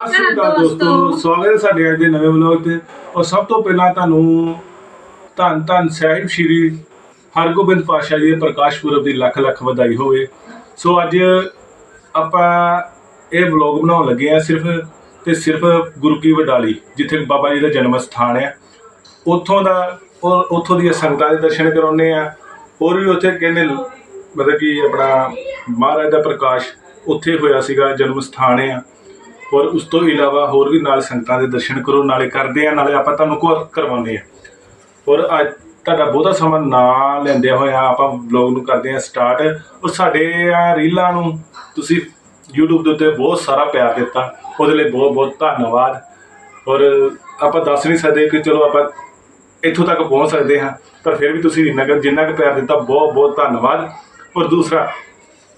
ਸਤਿ ਸ਼੍ਰੀ ਅਕਾਲ ਦੋਸਤੋ ਸਵਾਗਤ ਹੈ ਸਾਡੇ ਅੱਜ ਦੇ ਨਵੇਂ ਵਲੌਗ ਤੇ। ਔਰ ਸਭ ਤੋਂ ਪਹਿਲਾਂ ਤੁਹਾਨੂੰ ਧੰਨ ਧੰਨ ਸਾਹਿਬ ਸ਼੍ਰੀ ਹਰਗੋਬਿੰਦ ਪਾਤਸ਼ਾਹ ਜੀ ਦੇ ਪ੍ਰਕਾਸ਼ ਪੁਰਬ ਦੀ ਲੱਖ ਲੱਖ ਵਧਾਈ ਹੋਵੇ। ਸੋ ਅੱਜ ਆਪਾਂ ਇਹ ਵਲੌਗ ਬਣਾਉਣ ਲੱਗੇ ਆ ਸਿਰਫ ਤੇ ਸਿਰਫ ਗੁਰੂ ਕੀ ਵਡਾਲੀ ਜਿੱਥੇ ਬਾਬਾ ਜੀ ਦਾ ਜਨਮ ਸਥਾਨ ਹੈ। ਉੱਥੋਂ ਦਾ ਔਰ ਉੱਥੋਂ ਦੀਆਂ ਸੰਗਤਾਂ ਦੇ ਦਰਸ਼ਨ ਕਰਾਉਣੇ ਆ ਹੋਰ ਵੀ ਉੱਥੇ ਕਹਿੰਦੇ ਮਤਲਬ ਕਿ ਆਪਣਾ ਮਹਾਰਾਜ ਦਾ ਪ੍ਰਕਾਸ਼ ਉੱਥੇ ਹੋਇਆ ਸੀਗਾ ਜਨਮ ਸਥਾਨ ਆ ਔਰ ਉਸ ਤੋਂ ਇਲਾਵਾ ਹੋਰ ਵੀ ਨਾਲ ਸੰਗਤਾਂ ਦੇ ਦਰਸ਼ਨ ਕਰੋ, ਨਾਲੇ ਕਰਦੇ ਆ, ਨਾਲੇ ਆਪਾਂ ਤੁਹਾਨੂੰ ਕੋ ਕਰਵਾਉਂਦੇ ਆ। ਔਰ ਅੱਜ ਤੁਹਾਡਾ ਬਹੁਤਾ ਸਮਾਂ ਨਾ ਲੈਂਦਿਆਂ ਹੋਇਆ ਆਪਾਂ ਵਲੌਗ ਨੂੰ ਕਰਦੇ ਆ ਸਟਾਰਟ ਔਰ ਸਾਡੇ ਰੀਲਾਂ ਨੂੰ ਤੁਸੀਂ YouTube ਦੇ ਉੱਤੇ ਬਹੁਤ ਸਾਰਾ ਪਿਆਰ ਦਿੱਤਾ। ਉਹਦੇ ਲਈ ਬਹੁਤ ਬਹੁਤ ਧੰਨਵਾਦ। ਔਰ ਆਪਾਂ ਦੱਸ ਨਹੀਂ ਸਕਦੇ ਕਿ ਚਲੋ ਆਪਾਂ ਇੱਥੋਂ ਤੱਕ ਪਹੁੰਚ ਸਕਦੇ ਹਾਂ, ਪਰ ਫਿਰ ਵੀ ਤੁਸੀਂ ਇੰਨਾ ਕੁ, ਜਿੰਨਾ ਕੁ ਪਿਆਰ ਦਿੱਤਾ, ਬਹੁਤ ਬਹੁਤ ਧੰਨਵਾਦ। ਔਰ ਦੂਸਰਾ,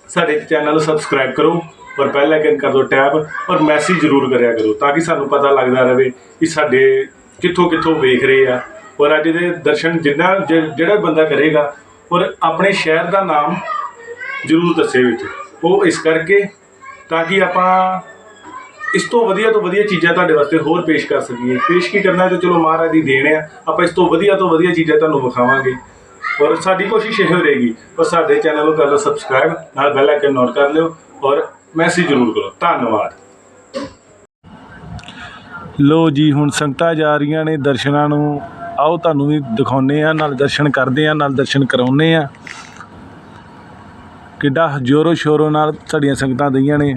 ਸਾਡੇ ਚੈਨਲ ਨੂੰ ਸਬਸਕ੍ਰਾਈਬ ਕਰੋ। ਔਰ ਬੈਲ ਆਈਕਨ ਕਰ ਦਿਓ ਟੈਪ ਔਰ ਮੈਸੇਜ ਜ਼ਰੂਰ ਕਰਿਆ ਕਰੋ ਤਾਂ ਕਿ ਸਾਨੂੰ ਪਤਾ ਲੱਗਦਾ ਰਹੇ ਕਿ ਸਾਡੇ ਕਿੱਥੋਂ ਕਿੱਥੋਂ ਵੇਖ ਰਹੇ ਆ। ਔਰ ਅੱਜ ਦੇ ਦਰਸ਼ਨ ਜਿੰਨਾ ਜਿ- ਜਿਹੜਾ ਬੰਦਾ ਕਰੇਗਾ, ਔਰ ਆਪਣੇ ਸ਼ਹਿਰ ਦਾ ਨਾਮ ਜ਼ਰੂਰ ਦੱਸੇ ਵਿੱਚ। ਉਹ ਇਸ ਕਰਕੇ ਤਾਂ ਕਿ ਆਪਾਂ ਇਸ ਤੋਂ ਵਧੀਆ ਤੋਂ ਵਧੀਆ ਚੀਜ਼ਾਂ ਤੁਹਾਡੇ ਵਾਸਤੇ ਹੋਰ ਪੇਸ਼ ਕਰ ਸਕੀਏ। ਪੇਸ਼ ਕੀ ਕਰਨਾ ਤੇ ਚਲੋ ਮਹਾਰਾਜ ਦੀ ਦੇਣ ਆ, ਆਪਾਂ ਇਸ ਤੋਂ ਵਧੀਆ ਤੋਂ ਵਧੀਆ ਚੀਜ਼ਾਂ ਤੁਹਾਨੂੰ ਵਿਖਾਵਾਂਗੇ। ਔਰ ਸਾਡੀ ਕੋਸ਼ਿਸ਼ ਇਹ ਰਹੇਗੀ ਪਰ ਸਾਡੇ ਚੈਨਲ ਨੂੰ ਕਰ ਲਓ ਸਬਸਕ੍ਰਾਈਬ ਨਾਲ ਬੈਲ ਆਈਕਨ ਨੋਟ ਕਰ ਲਿਓ, ਔਰ ਮੈਸੇਜ ਜ਼ਰੂਰ ਕਰੋ ਧੰਨਵਾਦ। ਲੋ ਜੀ, ਹੁਣ ਸੰਗਤਾਂ ਜਾ ਰਹੀਆਂ ਨੇ ਦਰਸ਼ਨਾਂ ਨੂੰ। ਆਓ ਤੁਹਾਨੂੰ ਵੀ ਦਿਖਾਉਨੇ ਆ ਨਾਲ ਦਰਸ਼ਨ ਕਰਦੇ ਆ ਨਾਲ ਦਰਸ਼ਨ ਕਰਾਉਨੇ ਆ ਕਿੱਡਾ ਜ਼ੋਰੋ ਸ਼ੋਰੋ ਨਾਲ ਸਾਡੀਆਂ ਸੰਗਤਾਂ ਦਈਆਂ ਨੇ।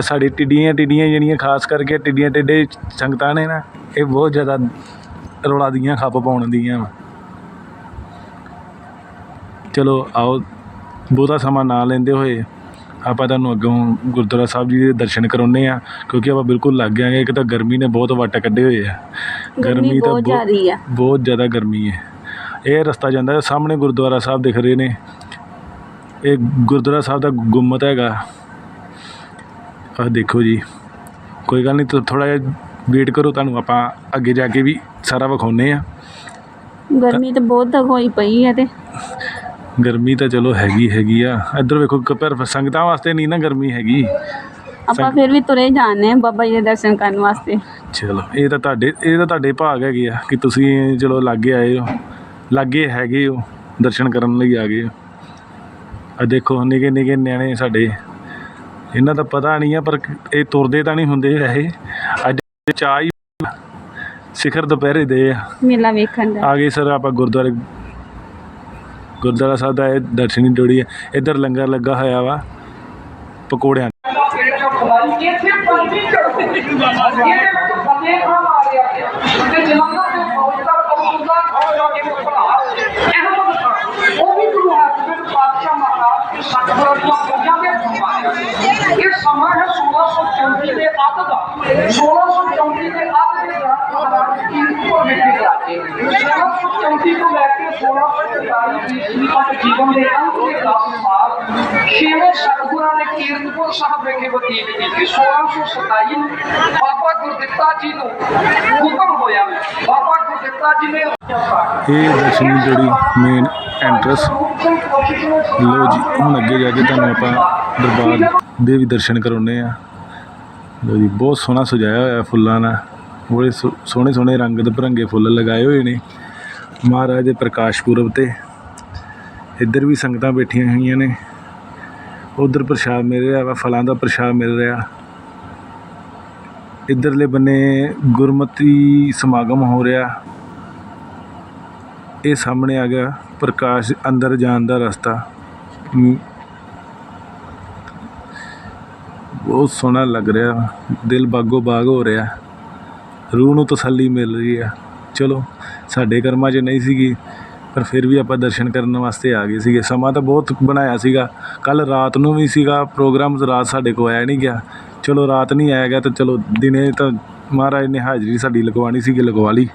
ਸਾਡੇ ਟਿੱਡੀਆਂ ਟਿੱਡੀਆਂ ਜਿਹੜੀਆਂ, ਖਾਸ ਕਰਕੇ ਟਿੱਡੀਆਂ ਟਿੱਡੇ ਸੰਗਤਾਂ ਨੇ ਨਾ, ਇਹ ਬਹੁਤ ਜ਼ਿਆਦਾ ਰੌਲਾ ਦੀਆਂ, ਖੱਪ ਪਾਉਣ ਦੀਆਂ ਵਾ। ਚਲੋ ਆਓ, ਬਹੁਤਾ ਸਮਾਂ ਨਾ ਲੈਂਦੇ ਹੋਏ ਆਪਾਂ ਤੁਹਾਨੂੰ ਅੱਗੋਂ ਗੁਰਦੁਆਰਾ ਸਾਹਿਬ ਜੀ ਦੇ ਦਰਸ਼ਨ ਕਰਾਉਨੇ ਆ ਕਿਉਂਕਿ ਆਪਾਂ ਬਿਲਕੁਲ ਲੱਗ ਗਏ ਇੱਕ ਤਾਂ ਗਰਮੀ ਨੇ ਬਹੁਤ ਵੱਟ ਕੱਢੇ ਹੋਏ ਆ। ਗਰਮੀ ਬਹੁਤ ਬਹੁ- ਜ਼ਿਆਦੀ ਆ। ਬਹੁਤ ਜ਼ਿਆਦਾ ਗਰਮੀ ਹੈ। ਇਹ ਰਸਤਾ ਜਾਂਦਾ ਹੈ ਸਾਹਮਣੇ ਗੁਰਦੁਆਰਾ ਸਾਹਿਬ ਦਿਖ ਰਹੇ ਨੇ। ਇਹ ਗੁਰਦੁਆਰਾ ਸਾਹਿਬ ਦਾ ਗੁੰਮਤ ਹੈਗਾ। ਆਹ ਦੇਖੋ ਜੀ ਕੋਈ ਗੱਲ ਨਹੀਂ ਥੋੜਾ ਜਿਹਾ ਵੇਟ ਕਰੋ ਤੁਹਾਨੂੰ ਆਪਾਂ ਅੱਗੇ ਜਾ ਕੇ ਵੀ ਸਾਰਾ ਵਿਖਾਉਨੇ ਆ ਗਰਮੀ ਤਾਂ ਬਹੁਤ ਹੋਈ ਪਈ ਆ ਤੇ। ਗਰਮੀ ਤਾਂ ਚਲੋ ਹੈਗੀ ਹੈਗੀ ਆ। ਇੱਧਰ ਵੇਖੋ ਪਰ ਸੰਗਤਾਂ ਵਾਸਤੇ ਨਹੀਂ ਨਾ ਗਰਮੀ ਹੈਗੀ। ਆਪਾਂ ਫਿਰ ਵੀ ਤੁਰੇ ਜਾਂਦੇ ਆ ਬਾਬਾ ਜੀ ਦੇ ਦਰਸ਼ਨ ਕਰਨ ਵਾਸਤੇ। ਚਲੋ ਇਹ ਤਾਂ ਤੁਹਾਡੇ ਇਹ ਤਾਂ ਤੁਹਾਡੇ ਭਾਗ ਹੈਗੇ ਆ ਕਿ ਤੁਸੀਂ ਚਲੋ ਲਾਗੇ ਆਏ ਹੋ। ਲਾਗੇ ਹੈਗੇ ਹੋ ਦਰਸ਼ਨ ਕਰਨ ਲਈ ਆ ਗਏ ਹੋ। ਆ ਦੇਖੋ ਨਿੱਕੇ ਨਿੱਕੇ ਨਿਆਣੇ ਸਾਡੇ। ਇਹਨਾਂ ਦਾ ਪਤਾ ਨਹੀਂ ਆ ਪਰ ਇਹ ਤੁਰਦੇ ਤਾਂ ਨਹੀਂ ਹੁੰਦੇ ਵੈਸੇ। ਅੱਜ ਚਾਹ ਹੀ ਸਿਖਰ ਦੁਪਹਿਰੇ ਦੇ ਆ। ਮੇਲਾ ਵੇਖਣ ਦਾ। ਆ ਗਏ ਸਰ ਆਪਾਂ ਗੁਰਦੁਆਰੇ ਗੁਰਦੁਆਰਾ ਸਾਹਿਬ ਦਾ ਇਹ ਦਰਸ਼ਨੀ ਡੋੜੀ ਹੈ। ਇੱਧਰ ਲੰਗਰ ਲੱਗਾ ਹੋਇਆ ਵਾ, ਪਕੌੜਿਆਂ ਇਹ ਸਮਾਂ ਹੈ 1634 ਦੇ ਅੱਧ ਦਾ। 1634 ਦੇ ਅੱਧ ਦੇ ਦੌਰਾਨ ਮਹਾਰਾਜ ਜੀ ਉੱਪਰ ਮਿੱਟੀ 1634 ਤੋਂ ਲੈ ਕੇ 1645 ਈਸਵੀ ਤੱਕ ਜੀਵਨ ਦੇ ਅੰਤ ਦੇ 10 ਸਾਲ ਛੇਵੇਂ ਸਤਿਗੁਰਾਂ ਨੇ ਕੀਰਤਪੁਰ ਸਾਹਿਬ ਵਿਖੇ ਬਤੀਤ ਕੀਤੀ 1627 ਬਾਬਾ ਗੁਰਦਿੱਤਾ ਜੀ ਨੂੰ ਹੁਕਮ ਹੋਇਆ ਬਾਬਾ ਗੁਰਦਿੱਤਾ ਜੀ ਨੇ ਇਹ ਦਰਸ਼ਨੀ ਜਿਹੜੀ ਮੇਨ ਐਂਟਰਸ ਲੋ ਜੀ, ਹੁਣ ਅੱਗੇ ਜਾ ਕੇ ਤੁਹਾਨੂੰ ਆਪਾਂ ਦਰਬਾਰ ਦੇ ਵੀ ਦਰਸ਼ਨ ਕਰਾਉਨੇ ਆ ਲੋ ਜੀ, ਬਹੁਤ ਸੋਹਣਾ ਸਜਾਇਆ ਹੋਇਆ ਫੁੱਲਾਂ ਨਾਲ। ਬੜੇ ਸੋਹਣੇ ਸੋਹਣੇ ਰੰਗ ਦੇ ਭਰੰਗੇ ਫੁੱਲ ਲਗਾਏ ਹੋਏ ਨੇ। ਮਹਾਰਾਜ ਦੇ ਪ੍ਰਕਾਸ਼ ਪੁਰਬ ਤੇ ਇੱਧਰ ਵੀ ਸੰਗਤਾਂ ਬੈਠੀਆਂ ਹੋਈਆਂ ਨੇ। ਉਧਰ ਪ੍ਰਸ਼ਾਦ ਮਿਲ ਰਿਹਾ ਵਾ, ਫਲਾਂ ਦਾ ਪ੍ਰਸ਼ਾਦ ਮਿਲ ਰਿਹਾ। ਇੱਧਰਲੇ ਬੰਨੇ ਗੁਰਮਤੀ ਸਮਾਗਮ ਹੋ ਰਿਹਾ। ਇਹ ਸਾਹਮਣੇ ਆ ਗਿਆ ਪ੍ਰਕਾਸ਼ ਅੰਦਰ ਜਾਣ ਦਾ ਰਸਤਾ। ਬਹੁਤ ਸੋਹਣਾ ਲੱਗ ਰਿਹਾ ਦਿਲ ਬਾਗੋ ਬਾਗ ਹੋ ਰਿਹਾ। ਰੂਹ ਨੂੰ ਤਸੱਲੀ ਮਿਲ ਰਹੀ ਆ। ਚਲੋ, ਸਾਡੇ ਕਰਮਾਂ 'ਚ ਨਹੀਂ ਸੀਗੀ। ਪਰ ਫਿਰ ਵੀ ਆਪਾਂ ਦਰਸ਼ਨ ਕਰਨ ਵਾਸਤੇ ਆ ਗਏ ਸੀਗੇ। ਸਮਾਂ ਤਾਂ ਬਹੁਤ ਬਣਾਇਆ ਸੀਗਾ। ਕੱਲ੍ਹ ਰਾਤ ਨੂੰ ਵੀ ਸੀਗਾ। ਪ੍ਰੋਗਰਾਮ ਰਾਤ ਸਾਡੇ ਕੋਲ ਆਇਆ ਨਹੀਂ ਗਿਆ। ਚਲੋ ਰਾਤ ਨਹੀਂ ਆਇਆ ਗਿਆ ਤਾਂ ਚਲੋ ਦਿਨੇ ਤਾਂ ਮਹਾਰਾਜ ਨੇ ਹਾਜ਼ਰੀ ਸਾਡੀ ਲਗਵਾਣੀ ਸੀਗੀ, ਲਗਵਾ ਲਈ।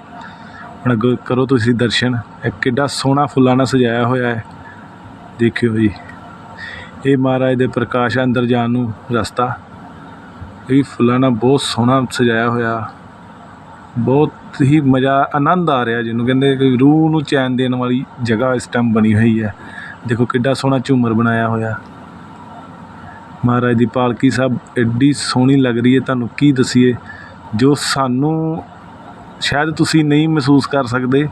ਹੁਣ ਅੱਗੋਂ ਕਰੋ ਤੁਸੀਂ ਦਰਸ਼ਨ। ਇਹ ਕਿੱਡਾ ਸੋਹਣਾ ਫੁੱਲਾਂ ਨਾਲ ਸਜਾਇਆ ਹੋਇਆ ਹੈ। ਦੇਖਿਓ ਜੀ। ਇਹ ਮਹਾਰਾਜ ਦੇ ਪ੍ਰਕਾਸ਼ ਅੰਦਰ ਜਾਣ ਨੂੰ ਰਸਤਾ। ਇਹ ਫੁੱਲਾਂ ਨਾਲ ਬਹੁਤ ਸੋਹਣਾ ਸਜਾਇਆ ਹੋਇਆ। ਬਹੁਤ ਹੀ ਮਜ਼ਾ, ਆਨੰਦ ਆ ਰਿਹਾ ਜਿਹਨੂੰ ਕਹਿੰਦੇ ਕਿ ਰੂਹ ਨੂੰ ਚੈਨ ਦੇਣ ਵਾਲੀ ਜਗ੍ਹਾ ਇਸ ਟਾਈਮ ਬਣੀ ਹੋਈ ਹੈ। ਦੇਖੋ ਕਿੱਡਾ ਸੋਹਣਾ ਝੂਮਰ ਬਣਾਇਆ ਹੋਇਆ। ਮਹਾਰਾਜ ਦੀ ਪਾਲਕੀ ਸਾਹਿਬ, ਐਡੀ ਸੋਹਣੀ ਲੱਗ ਰਹੀ ਹੈ, ਤੁਹਾਨੂੰ ਕੀ ਦਸੀਏ? ਜੋ ਸਾਨੂੰ ਸ਼ਾਇਦ ਤੁਸੀਂ ਨਹੀਂ ਮਹਿਸੂਸ ਕਰ ਸਕਦੇ,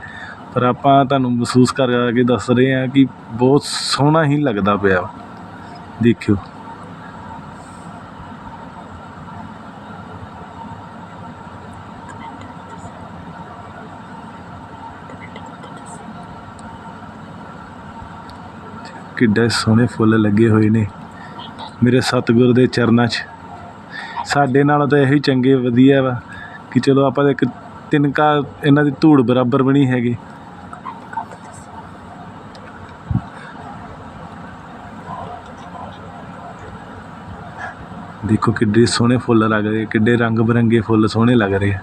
ਪਰ ਆਪਾਂ ਤੁਹਾਨੂੰ ਮਹਿਸੂਸ ਕਰਕੇ ਦੱਸ ਰਹੇ ਹਾਂ ਕਿ ਬਹੁਤ ਸੋਹਣਾ ਹੀ ਲੱਗਦਾ ਪਿਆ। ਦੇਖਿਓ। ਕਿੱਡੇ ਸੋਹਣੇ ਫੁੱਲ ਲੱਗੇ ਹੋਏ ਨੇ ਮੇਰੇ ਸਤਿਗੁਰ ਦੇ ਚਰਨਾਂ 'ਚ। ਸਾਡੇ ਨਾਲੋਂ ਤਾਂ ਇਹੀ ਚੰਗੇ ਵਧੀਆ ਵਾ ਕਿ ਚਲੋ ਆਪਾਂ ਤਾਂ ਇੱਕ ਤਿੰਨਕਾ ਇਹਨਾਂ ਦੀ ਧੂੜ ਬਰਾਬਰ ਬਣੀ ਹੈਗੀ। ਦੇਖੋ ਕਿੱਡੇ ਸੋਹਣੇ ਫੁੱਲ ਲੱਗ ਰਹੇ, ਕਿੱਡੇ ਰੰਗ ਬਰੰਗੇ ਫੁੱਲ ਸੋਹਣੇ ਲੱਗ ਰਹੇ ਆ।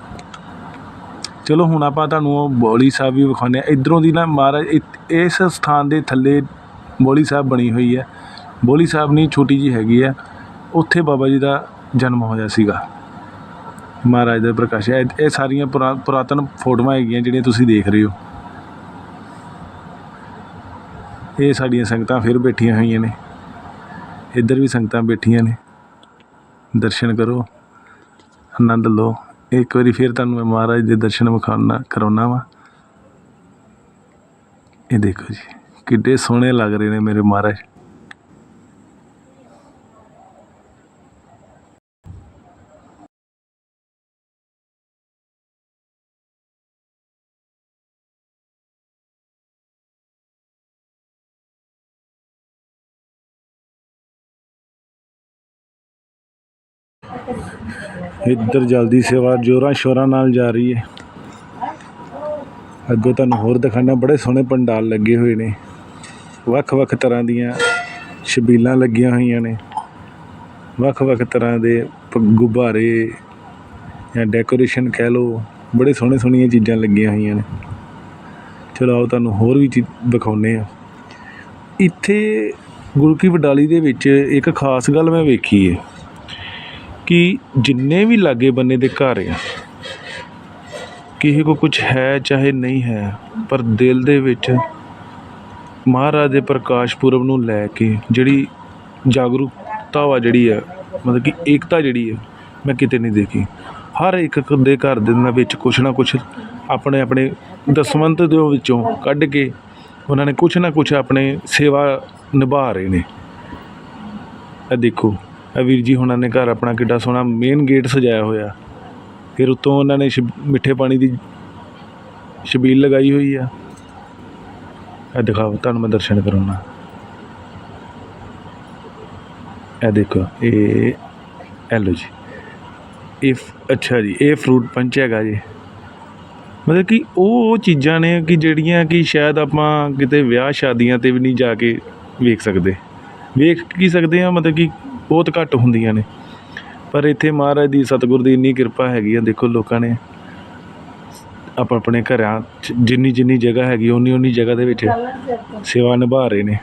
ਚਲੋ ਹੁਣ ਆਪਾਂ ਤੁਹਾਨੂੰ ਉਹ ਬੋਲੀ ਸਾਹਿਬ ਵੀ ਵਿਖਾਉਂਦੇ ਆ ਇਧਰੋਂ ਦੀ ਨਾ ਮਹਾਰਾਜ ਇਸ ਸਥਾਨ ਦੇ ਥੱਲੇ ਬੋਲੀ ਸਾਹਿਬ ਬਣੀ ਹੋਈ ਹੈ। ਬੋਲੀ ਸਾਹਿਬ ਨਹੀਂ ਛੋਟੀ ਜਿਹੀ ਹੈਗੀ ਹੈ। ਉੱਥੇ ਬਾਬਾ ਜੀ ਦਾ ਜਨਮ ਹੋਇਆ ਸੀਗਾ। ਮਹਾਰਾਜ ਦਾ ਪ੍ਰਕਾਸ਼। ਇਹ ਇਹ ਸਾਰੀਆਂ ਪੁਰਾ- ਪੁਰਾਤਨ ਫੋਟੋਆਂ ਹੈਗੀਆਂ ਜਿਹੜੀਆਂ ਤੁਸੀਂ ਦੇਖ ਰਹੇ ਹੋ। ਇਹ ਸਾਡੀਆਂ ਸੰਗਤਾਂ ਫਿਰ ਬੈਠੀਆਂ ਹੋਈਆਂ ਨੇ। ਇੱਧਰ ਵੀ ਸੰਗਤਾਂ ਬੈਠੀਆਂ ਨੇ। ਦਰਸ਼ਨ ਕਰੋ। ਆਨੰਦ ਲਓ। ਇੱਕ ਵਾਰੀ ਫਿਰ ਤੁਹਾਨੂੰ ਮੈਂ ਮਹਾਰਾਜ ਦੇ ਦਰਸ਼ਨ ਵਿਖਾਉਣਾ, ਕਰਾਉਣਾ ਵਾ। ਇਹ ਦੇਖੋ ਜੀ। ਕਿੱਡੇ ਸੋਹਣੇ ਲੱਗ ਰਹੇ ਨੇ ਮੇਰੇ ਮਹਾਰਾਜ। ਇੱਧਰ ਜਲਦੀ ਸੇਵਾ ਜੋਰਾਂ ਸ਼ੋਰਾਂ ਨਾਲ ਜਾ ਰਹੀ ਹੈ। ਅੱਗੋਂ ਤੁਹਾਨੂੰ ਹੋਰ ਦਿਖਾਣਾ ਬੜੇ ਸੋਹਣੇ ਪੰਡਾਲ ਲੱਗੇ ਹੋਏ ਨੇ। ਵੱਖ-ਵੱਖ ਤਰ੍ਹਾਂ ਦੀਆਂ ਛਬੀਲਾਂ ਲੱਗੀਆਂ ਹੋਈਆਂ ਨੇ। ਵੱਖ-ਵੱਖ ਤਰ੍ਹਾਂ ਦੇ ਗੁਬਾਰੇ ਜਾਂ ਡੈਕੋਰੇਸ਼ਨ ਕਹਿ ਲਓ, ਬੜੇ ਸੋਹਣੇ ਸੋਹਣੀਆਂ ਚੀਜ਼ਾਂ ਲੱਗੀਆਂ ਹੋਈਆਂ ਨੇ। ਚਲੋ ਆਓ ਤੁਹਾਨੂੰ ਹੋਰ ਵੀ ਚੀਜ਼ ਦਿਖਾਉਂਦੇ ਆ ਇੱਥੇ ਗੁਰੂ ਕੀ ਵਡਾਲੀ ਦੇ ਵਿੱਚ ਇੱਕ ਖਾਸ ਗੱਲ ਮੈਂ ਵੇਖੀ ਹੈ ਕਿ ਜਿੰਨੇ ਵੀ ਲਾਗੇ ਬੰਨੇ ਦੇ ਘਰ ਆ, ਕਿਸੇ ਕੋ ਕੁਝ ਹੈ ਚਾਹੇ ਨਹੀਂ ਹੈ, ਪਰ ਦਿਲ ਦੇ ਵਿੱਚ ਮਹਾਰਾਜ ਦੇ ਪ੍ਰਕਾਸ਼ ਪੁਰਬ ਨੂੰ ਲੈ ਕੇ ਜਿਹੜੀ ਜਾਗਰੂਕਤਾ ਵਾ ਜਿਹੜੀ ਆ, ਮਤਲਬ ਕਿ ਏਕਤਾ ਜਿਹੜੀ ਆ, ਮੈਂ ਕਿਤੇ ਨਹੀਂ ਦੇਖੀ। ਹਰ ਇੱਕ ਦੇ ਘਰ ਦੇ ਵਿੱਚ ਕੁਛ ਨਾ ਕੁਛ ਆਪਣੇ ਆਪਣੇ ਦਸਵੰਤ ਦੇ ਵਿੱਚੋਂ ਕੱਢ ਕੇ ਉਹਨਾਂ ਨੇ ਕੁਛ ਨਾ ਕੁਛ ਆਪਣੇ ਸੇਵਾ ਨਿਭਾ ਰਹੇ ਨੇ। ਇਹ ਦੇਖੋ, ਇਹ ਵੀਰ ਜੀ ਹੁਣਾਂ ਨੇ ਘਰ ਆਪਣਾ ਕਿੱਡਾ ਸੋਹਣਾ ਮੇਨ ਗੇਟ ਸਜਾਇਆ ਹੋਇਆ। ਫਿਰ ਉੱਤੋਂ ਉਹਨਾਂ ਨੇ ਛਬ- ਮਿੱਠੇ ਪਾਣੀ ਦੀ ਛਬੀਲ ਲਗਾਈ ਹੋਈ ਆ। ਇਹ ਦਿਖਾਓ, ਤੁਹਾਨੂੰ ਮੈਂ ਦਰਸ਼ਨ ਕਰਾਉਣਾ। ਇਹ ਦੇਖੋ, ਇਹ ਇਹ ਲਓ ਜੀ। ਇਹ, ਅੱਛਾ ਜੀ, ਇਹ ਫਰੂਟ ਪੰਚ ਹੈਗਾ ਜੀ। ਮਤਲਬ ਕਿ ਉਹ ਉਹ ਚੀਜ਼ਾਂ ਨੇ ਕਿ ਜਿਹੜੀਆਂ ਕਿ ਸ਼ਾਇਦ ਆਪਾਂ ਕਿਤੇ ਵਿਆਹ ਸ਼ਾਦੀਆਂ ਤੇ ਵੀ ਨਹੀਂ ਜਾ ਕੇ ਵੇਖ ਸਕਦੇ। ਵੇਖ ਕੀ ਸਕਦੇ ਆ, ਮਤਲਬ ਕਿ ਬਹੁਤ ਘੱਟ ਹੁੰਦੀਆਂ ਨੇ। ਪਰ ਇੱਥੇ ਮਹਾਰਾਜ ਦੀ ਸਤਿਗੁਰ ਦੀ ਇੰਨੀ ਕਿਰਪਾ ਹੈਗੀ ਆ, ਦੇਖੋ ਲੋਕਾਂ ਨੇ। ਆਪਾਂ ਆਪਣੇ ਘਰਾਂ 'ਚ ਜਿੰਨੀ ਜਿੰਨੀ ਜਗ੍ਹਾ ਹੈਗੀ ਉਨੀ ਉਨੀ ਜਗ੍ਹਾ ਦੇ ਵਿੱਚ ਸੇਵਾ ਨਿਭਾ ਰਹੇ ਨੇ।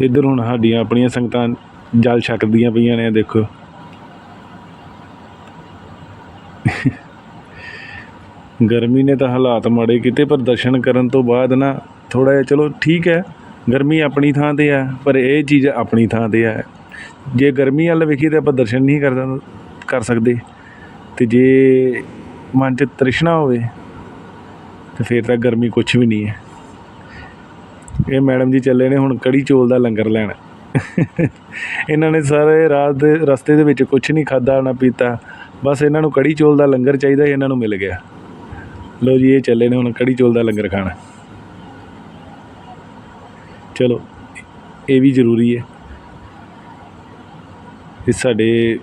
ਇੱਧਰ ਹੁਣ ਸਾਡੀਆਂ ਆਪਣੀਆਂ ਸੰਗਤਾਂ ਜਲ ਛਕਦੀਆਂ ਪਈਆਂ ਨੇ, ਦੇਖੋ। ਗਰਮੀ ਨੇ ਤਾਂ ਹਾਲਾਤ ਮਾੜੇ ਕੀਤੇ, ਪਰ ਦਰਸ਼ਨ ਕਰਨ ਤੋਂ ਬਾਅਦ ਨਾ ਥੋੜਾ ਜਿਹਾ, ਚਲੋ ਠੀਕ ਹੈ, ਗਰਮੀ ਆਪਣੀ ਥਾਂ ਤੇ ਆ, ਪਰ ਇਹ ਚੀਜ਼ ਆਪਣੀ ਥਾਂ ਤੇ ਆ। ਜੇ ਗਰਮੀ ਵੱਲ ਵੇਖੀਏ ਤਾਂ ਆਪਾਂ ਦਰਸ਼ਨ ਨਹੀਂ ਕਰਦਾ, ਕਰ ਸਕਦੇ। ਤੇ ਜੇ ਮਨ 'ਚ ਤ੍ਰਿਸ਼ਨਾ ਹੋਵੇ, ਤਾਂ ਫਿਰ ਤਾਂ ਗਰਮੀ ਕੁਛ ਵੀ ਨਹੀਂ ਹੈ। ਇਹ ਮੈਡਮ ਜੀ ਚੱਲੇ ਨੇ ਹੁਣ ਕੜੀ ਚੋਲ ਦਾ ਲੰਗਰ ਲੈਣ। ਇਹਨਾਂ ਨੇ ਸਾਰੇ ਰਾਤ ਦੇ ਰਸਤੇ ਦੇ ਵਿੱਚ ਕੁਛ ਨਹੀਂ ਖਾਦਾ ਨਾ ਪੀਤਾ। ਬਸ ਇਹਨਾਂ ਨੂੰ ਕੜੀ ਚੋਲ ਦਾ ਲੰਗਰ ਚਾਹੀਦਾ, ਇਹਨਾਂ ਨੂੰ ਮਿਲ ਗਿਆ। ਲੋ ਜੀ, ਇਹ ਚੱਲੇ ਨੇ ਹੁਣ ਕੜੀ ਚੋਲ ਦਾ ਲੰਗਰ ਖਾਣਾ। ਚਲੋ, ਇਹ ਵੀ ਜ਼ਰੂਰੀ ਹੈ। ਇਹ ਸਾਡੇ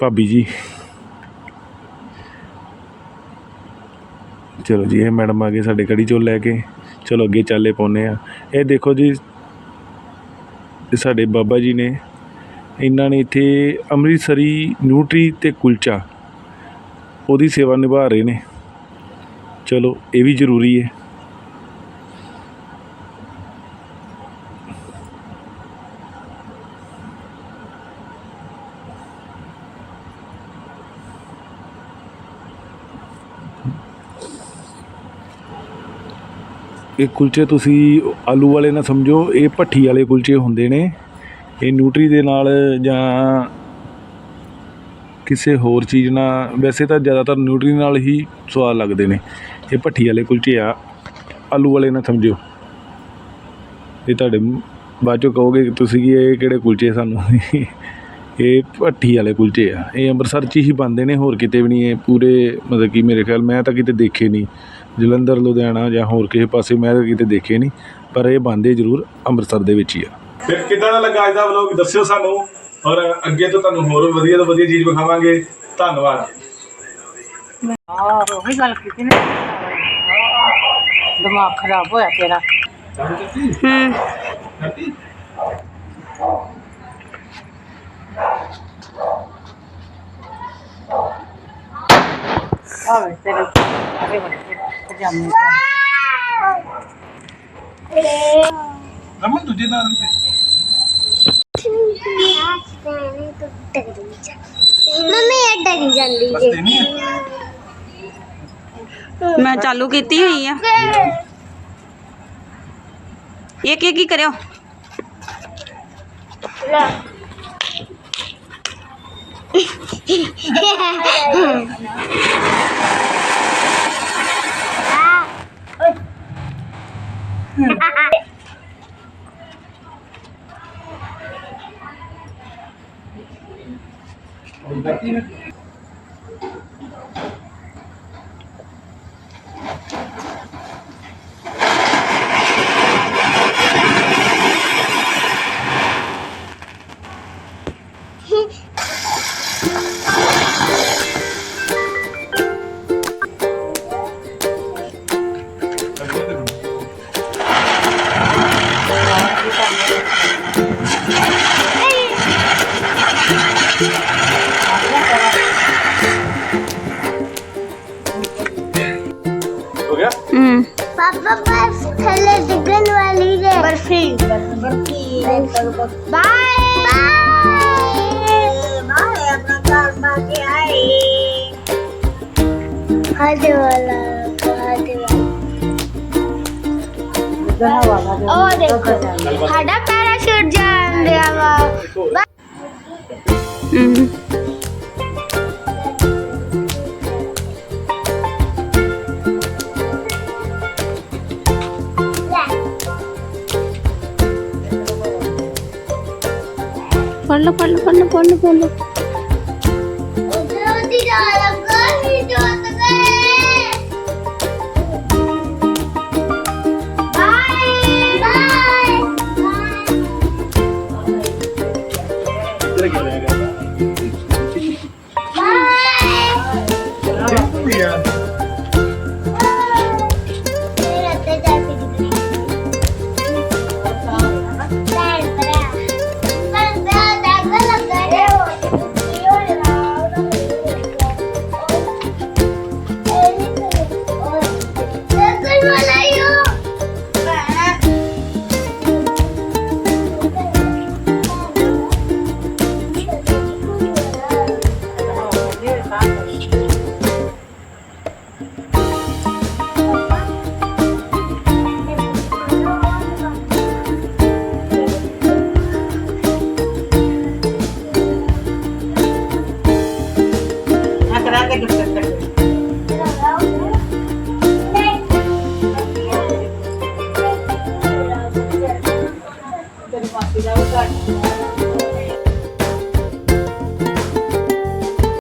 ਭਾਬੀ ਜੀ। ਚਲੋ ਜੀ, ਇਹ ਮੈਡਮ ਆ ਗਏ ਸਾਡੇ ਕੜੀ ਚੋਲ ਲੈ ਕੇ। ਚਲੋ ਅੱਗੇ ਚਾਲੇ ਪਾਉਂਦੇ ਹਾਂ ਇਹ ਦੇਖੋ ਜੀ ਸਾਡੇ ਬਾਬਾ ਜੀ ਨੇ, ਇਹਨਾਂ ਨੇ ਇੱਥੇ ਅੰਮ੍ਰਿਤਸਰੀ ਨਿਊਟਰੀ ਤੇ ਕੁਲਚਾ ਉਹਦੀ ਸੇਵਾ ਨਿਭਾ ਰਹੇ ਨੇ। ਚਲੋ, ਇਹ ਵੀ ਜ਼ਰੂਰੀ ਹੈ। ਇਹ ਕੁਲਚੇ ਤੁਸੀਂ ਆਲੂ ਵਾਲੇ ਨਾ ਸਮਝੋ, ਇਹ ਭੱਠੀ ਵਾਲੇ ਕੁਲਚੇ ਹੁੰਦੇ ਨੇ। ਇਹ ਨਿਊਟਰੀ ਦੇ ਨਾਲ ਜਾਂ ਕਿਸੇ ਹੋਰ ਚੀਜ਼ ਨਾਲ, ਵੈਸੇ ਤਾਂ ਜ਼ਿਆਦਾਤਰ ਨਿਊਟਰੀ ਨਾਲ ਹੀ ਸਵਾਦ ਲੱਗਦੇ ਨੇ। ਇਹ ਭੱਠੀ ਵਾਲੇ ਕੁਲਚੇ ਆ। ਆਲੂ ਵਾਲੇ ਨਾ ਸਮਝਿਓ ਇਹ ਤੁਹਾਡੇ ਬਾਅਦ ਚੋਂ ਕਹੋਗੇ ਕਿ ਤੁਸੀਂ ਕਿ ਇਹ ਕਿਹੜੇ ਕੁਲਚੇ ਸਾਨੂੰ? ਇਹ ਭੱਠੀ ਵਾਲੇ ਕੁਲਚੇ ਆ। ਇਹ ਅੰਮ੍ਰਿਤਸਰ 'ਚ ਹੀ ਬਣਦੇ ਨੇ, ਹੋਰ ਕਿਤੇ ਵੀ ਨਹੀਂ। ਇਹ ਪੂਰੇ, ਮਤਲਬ ਕਿ ਮੇਰੇ ਖਿਆਲ ਮੈਂ ਤਾਂ ਕਿਤੇ ਦੇਖੇ ਨਹੀਂ। ਜਲੰਧਰ ਲੁਧਿਆਣਾ ਜਾਂ ਹੋਰ ਕਿਸੇ ਪਾਸੇ ਮੈਂ ਤਾਂ ਕਿਤੇ ਦੇਖੇ ਨਹੀਂ ਪਰ ਇਹ ਬਣਦੇ ਜ਼ਰੂਰ ਅੰਮ੍ਰਿਤਸਰ ਦੇ ਵਿੱਚ ਹੀ ਆ। ਫਿਰ ਕਿੱਦਾਂ ਦਾ ਲੱਗਾ ਅੱਜ ਦਾ ਵਲੋਗ ਦੱਸਿਓ ਸਾਨੂੰ ਔਰ ਅੱਗੇ ਤੋਂ ਤੁਹਾਨੂੰ ਹੋਰ ਵਧੀਆ ਤੋਂ ਵਧੀਆ ਚੀਜ਼ ਵਿਖਾਵਾਂਗੇ। ਧੰਨਵਾਦ। ਆਹ ਉਹੀ ਗੱਲ ਕੀਤੀ ਨੇ। ਦਿਮਾਗ ਖਰਾਬ ਹੋਇਆ ਤੇਰਾ। ਹੂੰ। ਆਵੇ ਤੇਰੇ ਅਰੇ ਵੱਡੇ ਪਜਾਮੇ ਰਮਨ ਦੂਜੇ ਨਾਲ ਮੰਮੀ ਇਹ ਡਰੀ ਜਾਂਦੀ ਜੇ ਨਹੀਂ ਮੈਂ ਚਾਲੂ ਕੀਤੀ ਹੋਈ ਆ ਇਹ ਕੀ ਕੀ ਕਰਿਓ ਹੋ ਹਾਦੇ ਵਾਲਾ ਹਾਦੇ ਵਾਲਾ ਉਹ ਦੇਖੋ ਸਾਡਾ ਪੈਰਾਸ਼ੂਟ ਜਾਣ ਦਿਆ ਵਾ ਹੂੰ ਪੜ ਲਓ ਪੜ ਲਓ